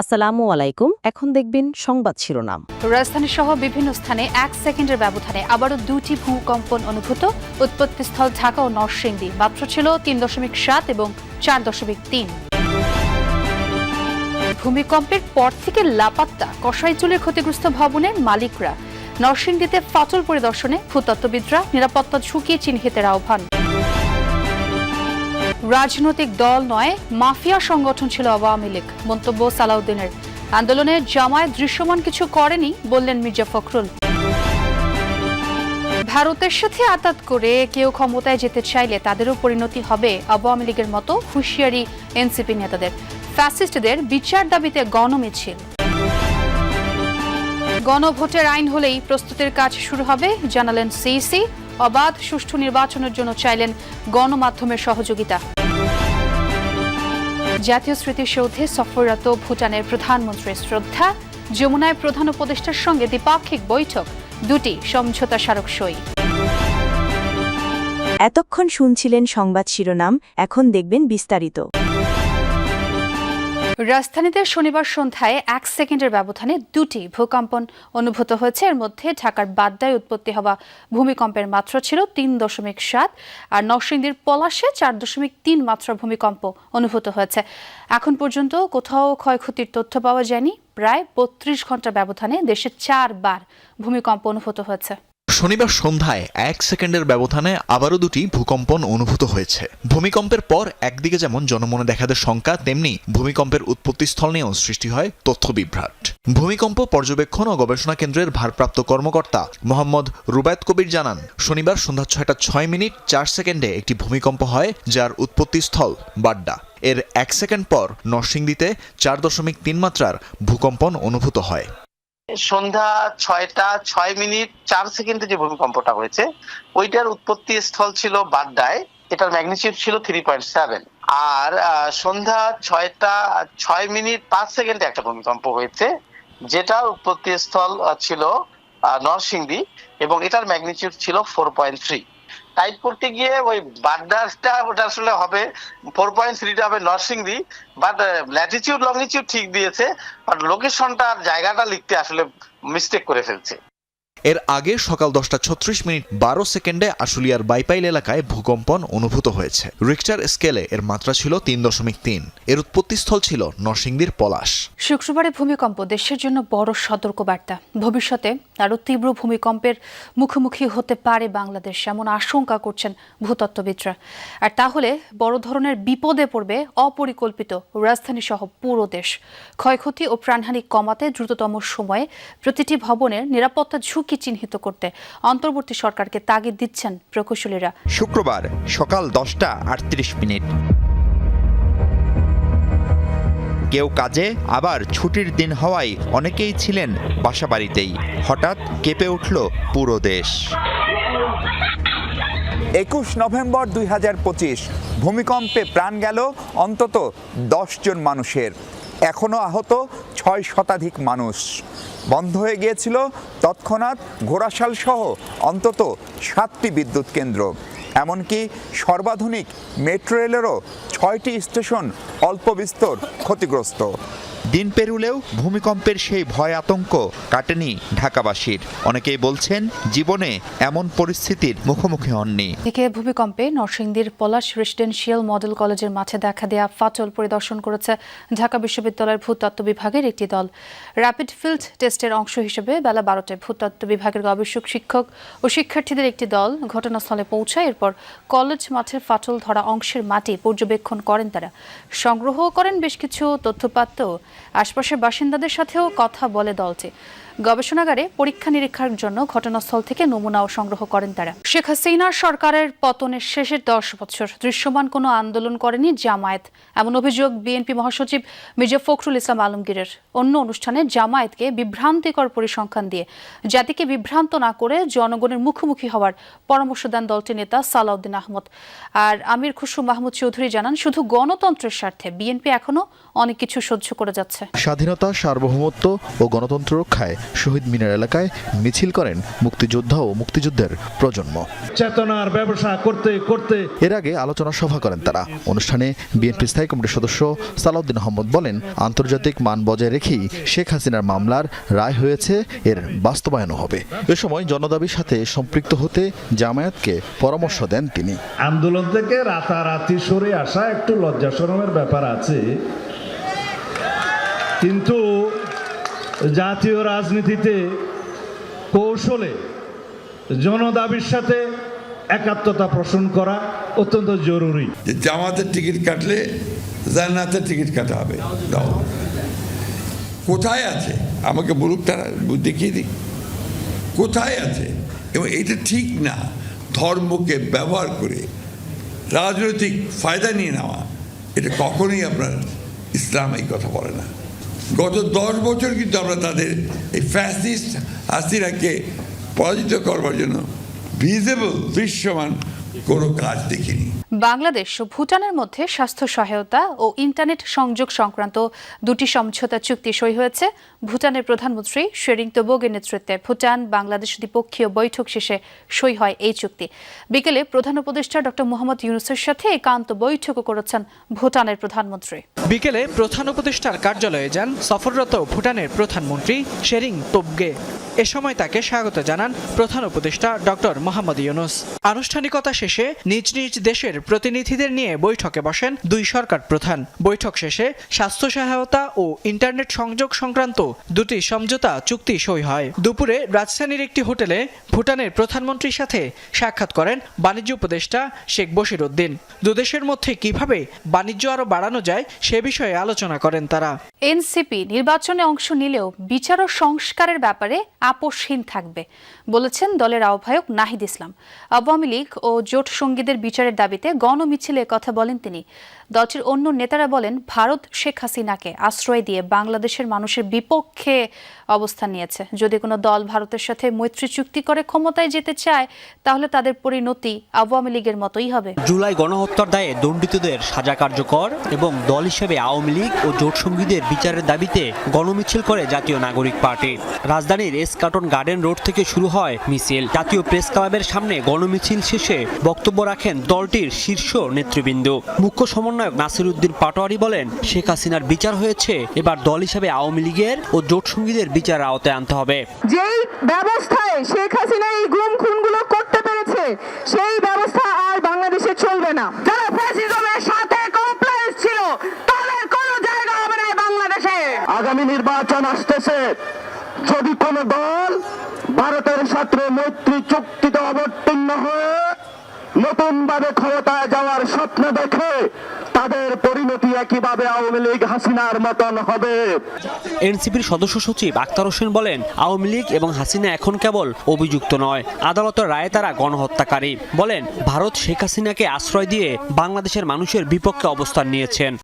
আসসালামু আলাইকুম, এখন দেখবেন সংবাদ শিরোনাম। রাজধানী সহ বিভিন্ন স্থানে এক সেকেন্ডের ব্যবধানে আবারও দুটি ভূকম্পন অনুভূত। উৎপত্তিস্থল ঢাকা ও নরসিংদী মাত্র ছিল তিন দশমিক সাত এবং চার দশমিক তিন। ভূমিকম্পের পর থেকে লাপাত্তা কষাইচুলের ক্ষতিগ্রস্ত ভবনের মালিকরা। নরসিংদীতে ফাটল পরিদর্শনে ভূতত্ত্ববিদরা নিরাপত্তা ঝুঁকি চিহ্নিতের আহ্বান। রাজনৈতিক দল নয়, মাফিয়া সংগঠন ছিল আওয়ামী লীগ। মন্তব্য সালাউদ্দিনের। আন্দোলনে জামায়াত দৃশ্যমান কিছু করেনি, বললেন মির্জা ফখরুল। ভারতের সাথে আতাত করে কেউ ক্ষমতায় যেতে চাইলে তাদেরও পরিণতি হবে আওয়ামী লীগের মতো হুঁশিয়ারি এনসিপি নেতাদের। ফ্যাসিস্টদের বিচার দাবিতে গণমিছিল। গণভোটের আইন হলেই প্রস্তুতির কাজ শুরু হবে, জানালেন সিইসি। অবাধ সুষ্ঠু নির্বাচনের জন্য চাইলেন গণমাধ্যমের সহযোগিতা। জাতীয় স্মৃতিসৌধে সফররত ভুটানের প্রধানমন্ত্রীর শ্রদ্ধা, যমুনায় প্রধান উপদেষ্টার সঙ্গে দ্বিপাক্ষিক বৈঠক, দুটি সমঝোতা স্মারক সই। এতক্ষণ শুনছিলেন সংবাদ শিরোনাম, এখন দেখবেন বিস্তারিত। রাজধানীতে শনিবার সন্ধ্যায় এক সেকেন্ডের ব্যবধানে দুটি ভূকম্পন অনুভূত হয়েছে। এর মধ্যে ঢাকার বাড্ডায় উৎপত্তি হওয়া ভূমিকম্পের মাত্রা ছিল তিন দশমিক সাত আর নরসিংদীর পলাশে চার দশমিক তিন মাত্রা ভূমিকম্প অনুভূত হয়েছে। এখন পর্যন্ত কোথাও ক্ষয়ক্ষতির তথ্য পাওয়া যায়নি। প্রায় বত্রিশ ঘণ্টা ব্যবধানে দেশে চারবার ভূমিকম্প অনুভূত হয়েছে। শনিবার সন্ধ্যায় এক সেকেন্ডের ব্যবধানে আবারও দুটি ভূকম্পন অনুভূত হয়েছে। ভূমিকম্পের পর একদিকে যেমন জনমনে দেখা দেয় শঙ্কা তেমনি ভূমিকম্পের উৎপত্তিস্থল নিয়েও সৃষ্টি হয় তথ্য বিভ্রাট। ভূমিকম্প পর্যবেক্ষণ ও গবেষণা কেন্দ্রের ভারপ্রাপ্ত কর্মকর্তা মোহাম্মদ রুবায়ত কবির জানান, শনিবার সন্ধ্যা ছয়টা ছয় মিনিট চার সেকেন্ডে একটি ভূমিকম্প হয় যার উৎপত্তিস্থল বাড্ডা। এর এক সেকেন্ড পর নরসিংদীতে চার দশমিক তিন মাত্রার ভূকম্পন অনুভূত হয়। সন্ধ্যা ছয়টা, ছয় মিনিট, চার সেকেন্ডে যে ভূমিকম্পটা হয়েছে, ওইটার উৎপত্তি স্থল ছিল বাড্ডায়, এটার ম্যাগনিচিউড ছিল থ্রি পয়েন্ট সেভেন আর সন্ধ্যা ছয়টা, ছয় মিনিট, পাঁচ সেকেন্ডে একটা ভূমিকম্প হয়েছে, যেটার উৎপত্তি স্থল ছিল নরসিংদী, এবং এটার ম্যাগনিচিউড ছিল ফোর পয়েন্ট থ্রি টাইপ করতে গিয়ে ওই বাড্ডারটা ওটা আসলে হবে ফোর পয়েন্ট থ্রিটা হবে নরসিংদি বাট ল্যাটিচিউড লংনিটিউড ঠিক দিয়েছে বাট লোকেশনটা আর জায়গাটা লিখতে আসলে মিস্টেক করে ফেলছে। এর আগে সকাল দশটা ছত্রিশ মিনিট বারো সেকেন্ডে আশুলিয়ার বাইপাইল এলাকায় ভূকম্পন অনুভূত হয়েছে। রিক্টার স্কেলে এর মাত্রা ছিল তিন দশমিক তিন। এর উৎপত্তিস্থল ছিল নরসিংদীর পলাশ। শুক্রবারে ভূমিকম্প দেশের জন্য বড় সতর্কবার্তা। ভবিষ্যতে আরও তীব্র ভূমিকম্পের মুখোমুখি হতে পারে বাংলাদেশ, এমন আশঙ্কা করছেন ভূতত্ত্ববিদরা। আর তাহলে বড় ধরনের বিপদে পড়বে অপরিকল্পিত রাজধানী সহ পুরো দেশ। ক্ষয়ক্ষতি ও প্রাণহানি কমাতে দ্রুততম সময়ে প্রতিটি ভবনের নিরাপত্তা ঝুঁকি চিহ্নিত করতে অন্তর্বর্তী সরকারকে তাগিদ দিচ্ছেন প্রকৌশলীরা। শুক্রবার সকাল দশটা আটত্রিশ মিনিট। কেউ কাজে আবার ছুটির দিন হওয়ায় অনেকেই ছিলেন বাসাবাড়িতেই। হঠাৎ কেঁপে উঠল পুরো দেশ। একুশ নভেম্বর দুই হাজার পঁচিশ ভূমিকম্পে প্রাণ গেল অন্তত জন মানুষের। এখনও আহত ছয় শতাধিক মানুষ। বন্ধ হয়ে গিয়েছিল। তৎক্ষণাৎ ঘোড়াশাল সহ অন্তত সাতটি বিদ্যুৎ কেন্দ্র। এমনকি সর্বাধুনিক মেট্রো রেলেরও ছয়টি স্টেশন অল্প বিস্তর ক্ষতিগ্রস্ত। দিন পেরুলেও ভূমিকম্পের সেই ভয় আতঙ্ক কাটেনি ঢাকাবাসীর। অনেকেই বলছেন, জীবনে এমন পরিস্থিতির মুখোমুখি হননি। থেকে ভূমিকম্পে নরসিংদীর পলাশ রেসিডেন্সিয়াল মডেল কলেজের মাঠে দেখা দেয়া ফাটল পরিদর্শন করেছে ঢাকা বিশ্ববিদ্যালয়ের ভূতত্ত্ব বিভাগের একটি দল। র্যাপিড ফিল্ড টেস্টের অংশ হিসেবে বেলা বারোটায় ভূতত্ত্ব বিভাগের গবেষক, শিক্ষক ও শিক্ষার্থীদের একটি দল ঘটনাস্থলে পৌঁছায়। এরপর কলেজ মাঠের ফাটল ধরা অংশের মাটি পর্যবেক্ষণ করেন তারা। সংগ্রহ করেন বেশ কিছু তথ্যপাত্র। আশপাশের বাসিন্দাদের সাথেও কথা বলে দলটি। গবেষণাগারে পরীক্ষা নিরীক্ষার জন্য ঘটনাস্থল থেকে নমুনাও সংগ্রহ করেন তারা। শেখ হাসিনার সরকারের পতনের শেষের দশ বছর দৃশ্যমান কোনো আন্দোলন করেনি জামায়াত, এমন অভিযোগ বিএনপি মহাসচিব মির্জা ফখরুল ইসলাম আলমগীরের। অন্য অনুষ্ঠানে জামায়াতকে বিভ্রান্তিকর পরিসংখ্যান দিয়ে, জাতিকে বিভ্রান্ত না করে জনগণের মুখোমুখি হওয়ার পরামর্শ দেন দলটির নেতা সালাউদ্দিন আহমদ। আর আমির খুশরু মাহমুদ চৌধুরী জানান, শুধু গণতন্ত্রের স্বার্থে বিএনপি এখনও অনেক কিছু সহ্য করে যাচ্ছে। স্বাধীনতা সার্বভৌমত্ব ও গণতন্ত্র রক্ষায় শহীদ মিনার এলাকায় মিছিল করেন মুক্তিযোদ্ধা ও মুক্তিযুদ্ধের প্রজন্ম। চেতনার ব্যবসা করতে করতে এর আগে আলোচনা সভা করেন তারা। অনুষ্ঠানে বিএনপি স্থায়ী কমিটির সদস্য সালাউদ্দিন আহমদ বলেন আন্তর্জাতিক মান বজায় রেখেই শেখ হাসিনার মামলার রায় হয়েছে এর বাস্তবায়নও হবে। এ সময় জনদাবির সাথে সম্পৃক্ত হতে জামায়াতকে পরামর্শ দেন তিনি। আন্দোলন থেকে রাতারাতি সরে আসা একটু লজ্জা শরমের ব্যাপার আছে। কিন্তু জাতীয় রাজনীতিতে কৌশলে জনদাবির সাথে একাত্মতা পোষণ করা অত্যন্ত জরুরি। জামাতের টিকিট কাটলে জান্নাতের টিকিট কাটা হবে। কোথায় আছে? আমাকে বলুক তারা দেখিয়ে দিক কোথায় আছে? এবং এটা ঠিক না। ধর্মকে ব্যবহার করে রাজনৈতিক ফায়দা নিয়ে নেওয়া, এটা কখনোই আপনার ইসলাম এই কথা বলে না। গত দশ বছর কিন্তু আমরা তাদের এই ফ্যাসিস্ট হাসিনাকে পরাজিত করবার জন্য ভিজেবল দৃশ্যমান কোনো কাজ দেখিনি। বাংলাদেশ ও ভুটানের মধ্যে স্বাস্থ্য সহায়তা ও ইন্টারনেট সংযোগ সংক্রান্ত দুটি সমঝোতা চুক্তি সই হয়েছে। ভুটানের প্রধানমন্ত্রী শেরিং তোবগের নেতৃত্বে ভুটান বাংলাদেশ দ্বিপক্ষীয় বৈঠক শেষে সই হয় এই চুক্তি। বিকেলে প্রধান উপদেষ্টা ডক্টর মোহাম্মদ ইউনুসের সাথে একান্ত বৈঠকও করেছেন ভুটানের প্রধানমন্ত্রী। বিকেলে প্রধান উপদেষ্টার কার্যালয়ে যান সফররত ভুটানের প্রধানমন্ত্রী শেরিং তোবগে। এ সময় তাকে স্বাগত জানান প্রধান উপদেষ্টা ডক্টর মোহাম্মদ ইউনুস। আনুষ্ঠানিকতা শেষে নিজ নিজ দেশের প্রতিনিধিদের নিয়ে বৈঠকে বসেন দুই সরকার প্রধান। বৈঠক শেষে স্বাস্থ্য সহায়তা ও ইন্টারনেট সংযোগ সংক্রান্ত দুটি সমঝোতা চুক্তি সই হয়। দুপুরে রাজধানীর একটি হোটেলে ভুটানের প্রধানমন্ত্রীর সাথে সাক্ষাৎ করেন বাণিজ্য উপদেষ্টা শেখ বশির উদ্দিন। দুদেশের মধ্যে কীভাবে বাণিজ্য আরও বাড়ানো যায় সে বিষয়ে আলোচনা করেন তারা। এনসিপি নির্বাচনে অংশ নিলেও বিচার ও সংস্কারের ব্যাপারে আপোষহীন থাকবে, বলেছেন দলের আহ্বায়ক নাহিদ ইসলাম। আওয়ামী লীগ ও জোট সঙ্গীদের বিচারের দাবিতে গণমিছিলে কথা বলেন তিনি। দলটির অন্য নেতারা বলেন, ভারত শেখ হাসিনাকে আশ্রয় দিয়ে বাংলাদেশের মানুষের বিপক্ষে অবস্থান নিয়েছে। যদি কোনো দল ভারতের সাথে মৈত্রী চুক্তি করে ক্ষমতায় যেতে চায়, তাহলে তাদের পরিণতি আওয়ামী লীগের মতোই হবে। জুলাই গণহত্যার দায়ে দণ্ডিতদের সাজা কার্যকর এবং দল হিসেবে আওয়ামী লীগ ও জোটসঙ্গীদের বিচারের দাবিতে গণমিছিল করে জাতীয় নাগরিক পার্টি। রাজধানীর এস কার্টন গার্ডেন রোড থেকে শুরু হয় মিছিল। জাতীয় প্রেস ক্লাবের সামনে গণমিছিল শেষে বক্তব্য রাখেন দলটির শীর্ষ নেতৃবৃন্দ। মুখ্য সমন্বয়ক নাসির উদ্দিন পাটোয়ারি বলেন, শেখ হাসিনার বিচার হয়েছে, এবার দল হিসেবে আওয়ামী লীগের ও জোটসঙ্গীদের বিচার আওতায় আনতে হবে। যেই ব্যবস্থায় শেখ হাসিনা এই গুম খুনগুলো করতে পেরেছে, সেই ব্যবস্থা আর বাংলাদেশে চলবে না যারা ফ্যাসিজমের সাথে কমপ্লায়েন্স ছিল তাদের কোনো জায়গা হবে না এই বাংলাদেশে আগামী নির্বাচন আসতেছে। যদি কোন দল ভারতের সাথে মৈত্রী চুক্তিতে অবতীর্ণ হয়ে নতুন ভাবে ক্ষমতায় যাওয়ার স্বপ্ন দেখে তাদের পরিণতি একইভাবে আওয়ামী লীগ হাসিনার মতন হবে। এনসিপির সদস্য সচিব আক্তার হোসেন বলেন, আওয়ামী লীগ এবং হাসিনা এখন কেবল অভিযুক্ত নয়, আদালতের রায়ে তারা গণহত্যাকারী। বলেন, ভারত শেখ হাসিনাকে আশ্রয় দিয়ে বাংলাদেশের মানুষের বিপক্ষে অবস্থান নিয়েছেন।